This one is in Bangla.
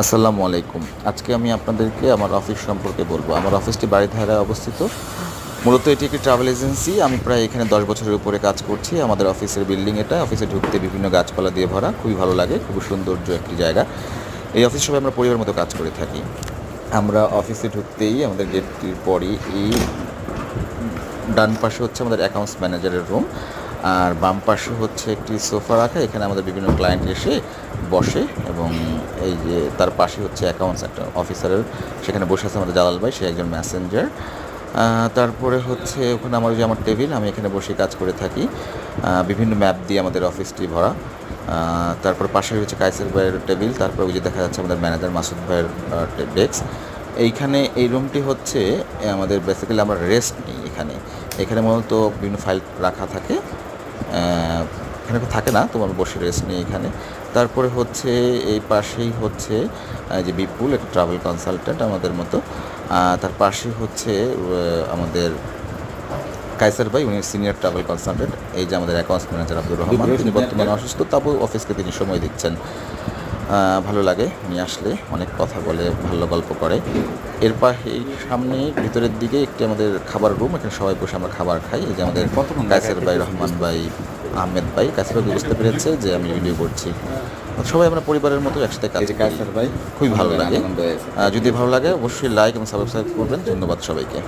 আসসালামু আলাইকুম। আজকে আমি আপনাদেরকে আমার অফিস সম্পর্কে বলব। আমার অফিসটি বাড়িধারায় অবস্থিত। মূলত এটি একটি ট্রাভেল এজেন্সি আমি প্রায় এখানে দশ বছরের উপরে কাজ করছি। আমাদের অফিসের বিল্ডিং এটা। অফিসে ঢুকতে বিভিন্ন গাছপালা দিয়ে ভরা। খুবই ভালো লাগে। খুবই সৌন্দর্য একটি জায়গা। এই অফিস সবাই আমরা পরিবার মতো কাজ করে থাকি। আমরা অফিসে ঢুকতেই আমাদের গেটটির পরই এই ডান পাশে হচ্ছে আমাদের অ্যাকাউন্টস ম্যানেজারের রুম আর বাম পাশে হচ্ছে একটি সোফা রাখা, এখানে আমাদের বিভিন্ন ক্লায়েন্ট এসে বসে এবং এই যে তার পাশে হচ্ছে অ্যাকাউন্টস একটা অফিসারের সেখানে বসে আছে আমাদের জালাল ভাই, সে একজন ম্যাসেঞ্জার তারপরে হচ্ছে ওখানে আমার যে আমার টেবিল আমি এখানে বসে কাজ করে থাকি। বিভিন্ন ম্যাপ দিয়ে আমাদের অফিসটি ভরা। তারপর পাশে হচ্ছে কাইসের ভাইয়ের টেবিল তারপর ওই যে দেখা যাচ্ছে আমাদের ম্যানেজার মাসুদ ভাইয়ের ডেস্ক এইখানে এই রুমটি হচ্ছে আমাদের বেসিক্যালি আমরা রেস্ট নিই এখানে। এখানে মূলত বিভিন্ন ফাইল রাখা থাকে। এখানে তো থাকে না তোমার বসে রেস্ট নেই এখানে। তারপরে হচ্ছে এই পাশেই হচ্ছে যে বিপুল একটা ট্রাভেল কনসালট্যান্ট আমাদের মতো। তার পাশেই হচ্ছে আমাদের কাইসার ভাই উনি সিনিয়র ট্রাভেল কনসালটেন্ট এই যে আমাদের অ্যাকাউন্টস ম্যানেজার আব্দুর রহমান তিনি বর্তমানে অসুস্থ তারপর অফিসকে তিনি সময় দিচ্ছেন। ভালো লাগে। উনি আসলে অনেক কথা বলে ভালো গল্প করে। এর এই সামনে ভিতরের দিকে একটি আমাদের খাবার রুম এখানে সবাই বসে আমরা খাবার খাই। এই যে আমাদের কাইসার ভাই রহমান ভাই আহমেদ ভাই কাইসার ভাই বুঝতে পেরেছে যে আমি ভিডিও করছি। সবাই আমরা পরিবারের মতো একসাথে কাজ করি। ভাই খুবই ভালো লাগে। যদি ভালো লাগে অবশ্যই লাইক এবং সাবস্ক্রাইব করবেন। ধন্যবাদ সবাইকে।